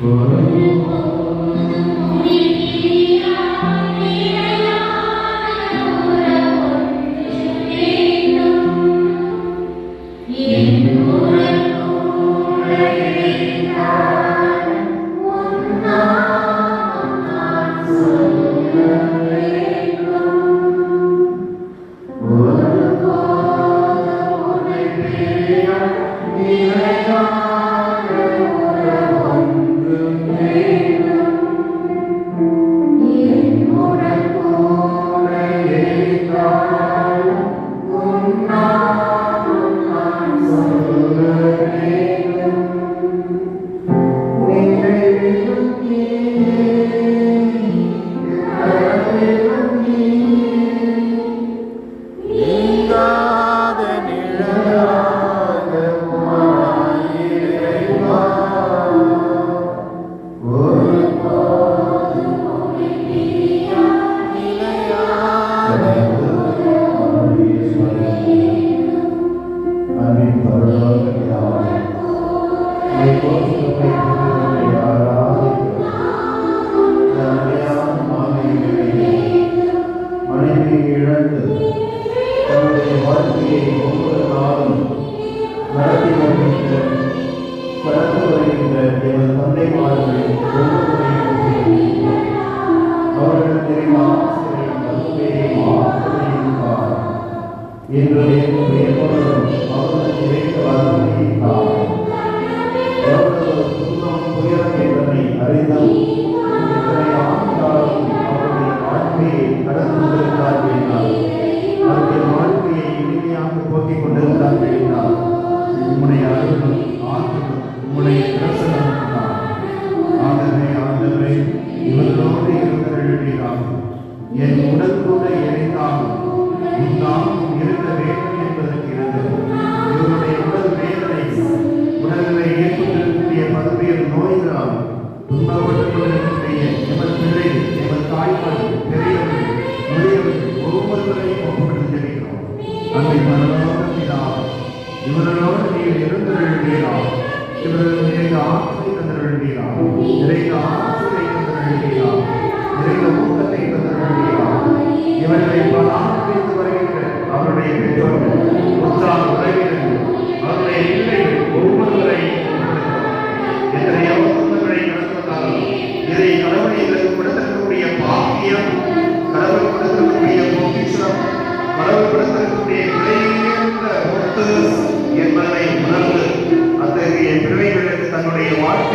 Glória பார் என்று எப்பொழுதும் அவர்களுக்கு இறைத்த வாழ்க்கையை தார் துயரம் என்பதை அறிந்தும் இத்தனை ஆண்டாலும் அவருடைய வாழ்க்கையை கடந்து கொண்டிருந்தார்கள் என்றால் அவருடைய வாழ்க்கையை இனிமையாக போக்கிக் கொண்டிருந்தார்கள் என்றால் உம்முடைய அருளும் ஆற்றலும் உம்முடைய பிரசனம் தான் ஆகவே ஆண்டவரே இவர்களோடு இருக்கிறார் என் உடல் கூட இணைந்தாலும் இருக்க வேண்டும். அன்னை பரலோக பிதாவே, இவர்களோடு நீர் இருந்தருள்வீரா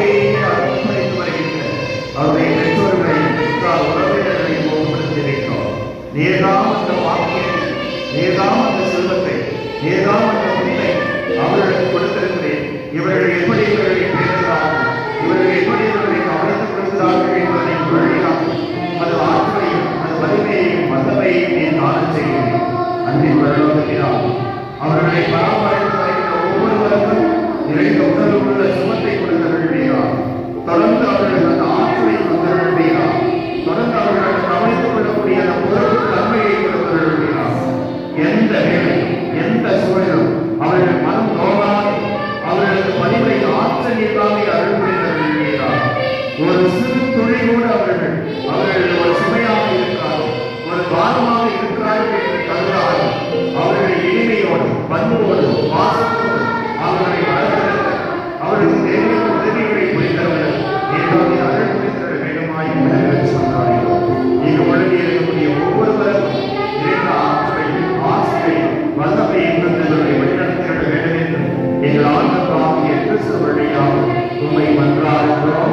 தன்னுடைய வாழ்க்கையை அர்ப்பணித்து வருகின்ற அவருடைய பெற்றோர்களை உற்றார் உறவினர்களை அந்த பாக்கியத்தை நீர்தாம் அந்த செல்வத்தை அவர்கள் ஒரு சுமையாக இருக்கிறார்கள். ஒரு பாரமாக இருக்கிறார்கள் என்று கருதாது அவர்கள் எளிமையோடு பண்போடு பாசத்தோடு அவர்களை வளர்த்தெடுக்க அவர்களுக்கு தேவையான உதவிகளை புரிந்தவர்கள் ஏதாவது அருள் புரிந்தர வேண்டுமாய் உலகில் சொன்னார்கள் இங்கு உலகில் இருக்கக்கூடிய ஒவ்வொருவருக்கும் நிறைந்த ஆற்றலை ஆசையை வல்லமையை தந்தவர்களை வழிநடத்திட வேண்டும் என்று எங்கள் ஆண்டவராகிய கிறிஸ்து வழியாக உண்மை மன்றாடுகிறோம்.